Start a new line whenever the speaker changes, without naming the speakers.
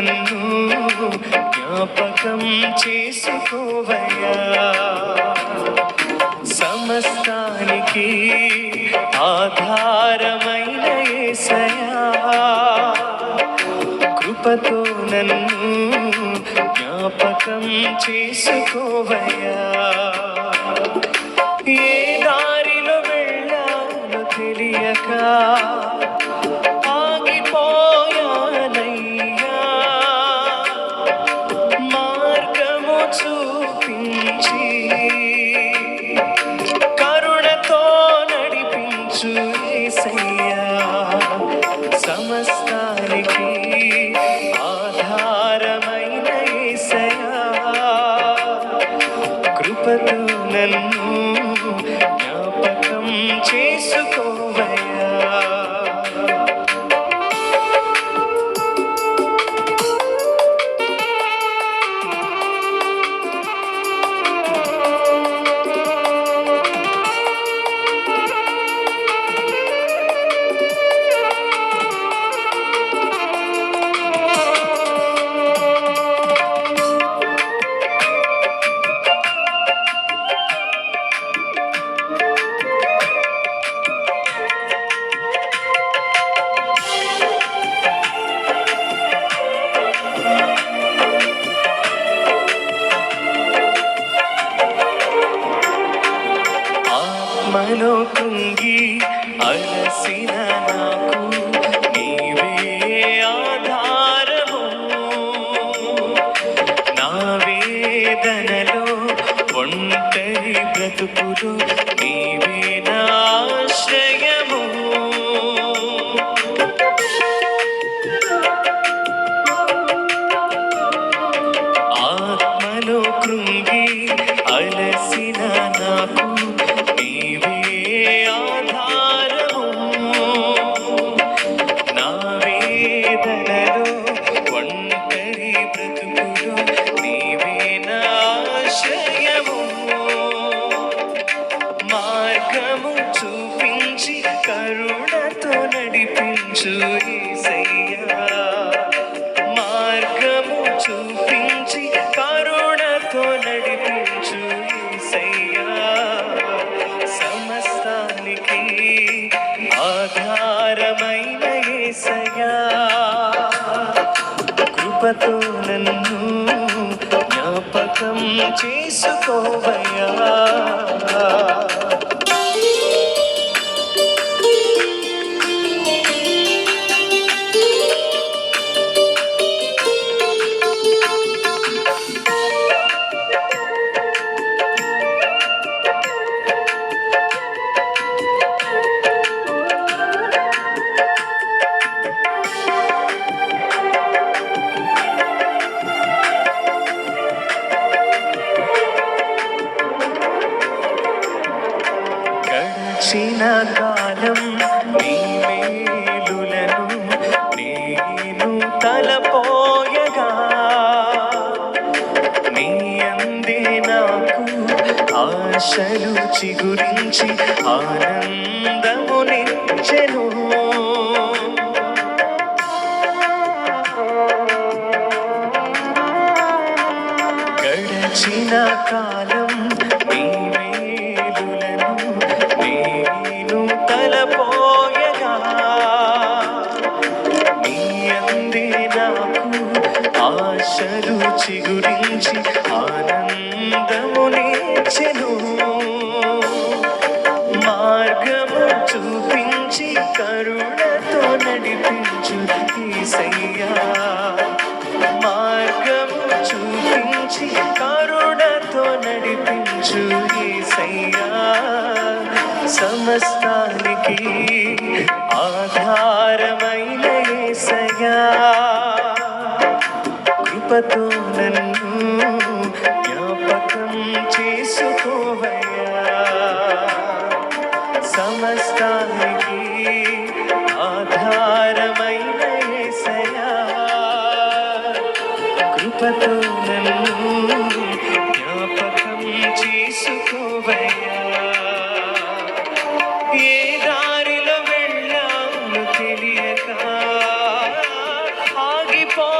నన్ను జ్ఞాపకం చేసుకోవయ్యా. సమస్తానికి ఆధారమైన యేసయ్యా కృపతో నన్ను జ్ఞాపకం చేసుకోవయ్యా. ఏ దారిలో వెళ్ళాలో తెలియక సమస్తానికి ఆధారమైన ఆత్మలో కుంగి అలసిన నాకు. కృపతో నన్ను జ్ఞాపకం చేసుకోవై గడిచిన కాలం నీ మేలులను నేను తలపోయగా. నీ అందే నాకు ఆశలు చిగురించి ఆనందము నిచ్చెను గడిచిన కాలం చూపించి కరుణతో నడిపించు ఈసయ్యా సమస్తానికి ఆధారమైన ఏసయ్యా కృపతో నన్ను జ్ఞాపకం చేసుకోవయ్యా. సమస్తానికి కృపతో నన్ను జ్ఞాపకం చేసుకోవయ్యా. ఏ దారిలో వెళ్ళాను తెలియక ఆగిపోయానయ్యా